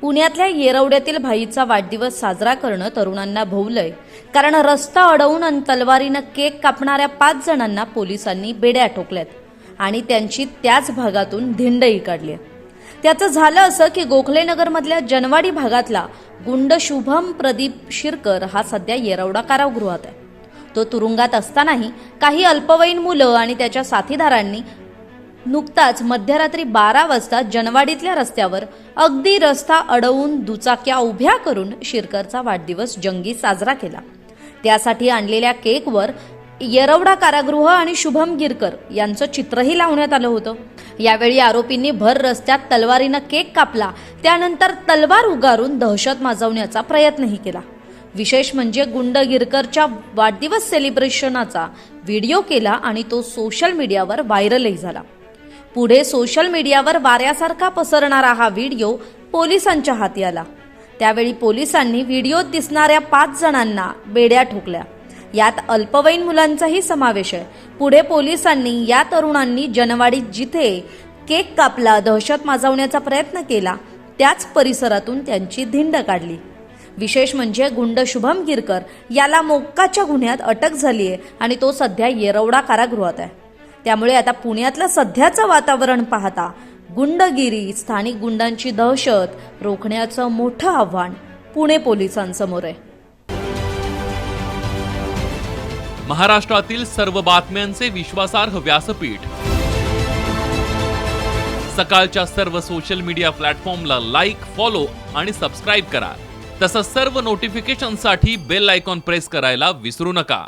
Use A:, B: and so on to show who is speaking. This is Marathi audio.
A: पुण्यातल्या येरवड्यातील भाईचा वाढदिवस साजरा करणं तरुणांना भोवलंय. कारण रस्ता अडवून आणि तलवारीनं केक कापणाऱ्या पाच जणांना पोलिसांनी बेड्या ठोकल्यात आणि त्यांची त्याच भागातून धिंडही काढली त्याचं झालं असं की गोखलेनगरमधल्या जनवाडी भागातला गुंड शुभम प्रदीप शिरकर हा सध्या येरवडा कारागृहात आहे. तो तुरुंगात असतानाही काही अल्पवयीन मुलं आणि त्याच्या साथीदारांनी नुकताच मध्यरात्री बारा वाजता जनवाडीतल्या रस्त्यावर अगदी रस्ता अडवून दुचाक्या उभ्या करून शिरकरचा वाढदिवस जंगी साजरा केला. त्यासाठी आणलेल्या केकवर येरवडा कारागृह आणि शुभम गिरकर यांचं चित्रही लावण्यात आलं होतं. यावेळी आरोपींनी भर रस्त्यात तलवारीनं केक कापला. त्यानंतर तलवार उगारून दहशत माजवण्याचा प्रयत्नही केला. विशेष म्हणजे गुंड गिरकरच्या वाढदिवस सेलिब्रेशनाचा व्हिडिओ केला आणि तो सोशल मीडियावर व्हायरलही झाला. पुढे सोशल मीडियावर वाऱ्यासारखा पसरणारा हा व्हिडिओ पोलिसांच्या हाती आला. त्यावेळी पोलिसांनी व्हिडिओत दिसणाऱ्या पाच जणांना बेड्या ठोकल्या. यात अल्पवयीन मुलांचाही समावेश आहे. पुढे पोलिसांनी या तरुणांनी जनवाडीत जिथे केक कापला दहशत माजवण्याचा प्रयत्न केला त्याच परिसरातून त्यांची धिंड काढली. विशेष म्हणजे गुंड शुभम गिरकर याला मोक्काच्या गुन्ह्यात अटक झाली आहे आणि तो सध्या येरवडा कारागृहात आहे. त्यामुळे आता पुण्यातलं सध्याचं वातावरण पाहता गुंडगिरी स्थानिक गुंडांची दहशत रोखण्याचं मोठं आव्हान पुणे पोलिसांसमोर आहे.
B: महाराष्ट्रातील सर्व बातम्यांचे विश्वासार्ह व्यासपीठ. सकाळच्या सर्व सोशल मीडिया प्लॅटफॉर्मला लाईक फॉलो आणि सबस्क्राईब करा. तसंच सर्व नोटिफिकेशनसाठी बेल आयकॉन प्रेस करायला विसरू नका.